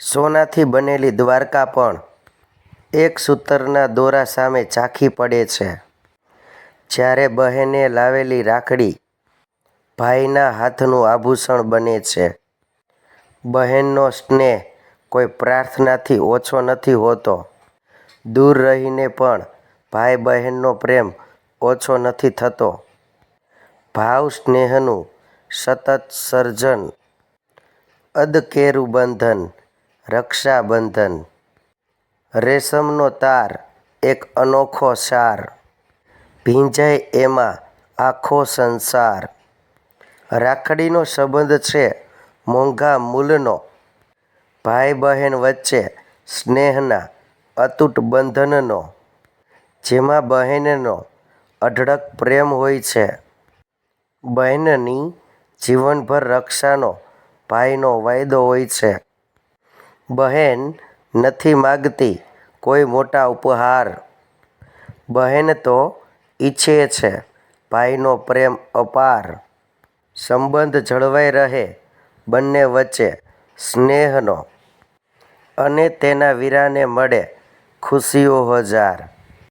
સોનાથી બનેલી દ્વારકા પણ એક સૂતરના દોરા સામે ઝાંખી પડે છે. જ્યારે બહેને લાવેલી રાખડી ભાઈના હાથનું આભૂષણ બને છે. બહેનનો સ્નેહ કોઈ પ્રાર્થનાથી ઓછો નથી હોતો. દૂર રહીને પણ ભાઈ બહેનનો પ્રેમ ઓછો નથી થતો. ભાવ સ્નેહનું સતત સર્જન અદકેરું બંધન રક્ષાબંધન રેશમનો તાર એક અનોખો સાર ભીંજાય એમાં આખો સંસાર રાખડીનો સંબંધ છે મોંઘા મૂલનો ભાઈ બહેન વચ્ચે સ્નેહના અતૂટ બંધનનો, જેમાં બહેનનો અઢળક પ્રેમ હોય છે. બહેનની જીવનભર રક્ષાનો ભાઈનો વાયદો હોય છે. બહેન નથી માગતી કોઈ મોટા ઉપહાર બહેન તો ઈચ્છે છે ભાઈનો પ્રેમ અપાર. સંબંધ જળવાઈ રહે બંને વચ્ચે સ્નેહનો અને તેના વીરાને મળે ખુશીઓ હજાર.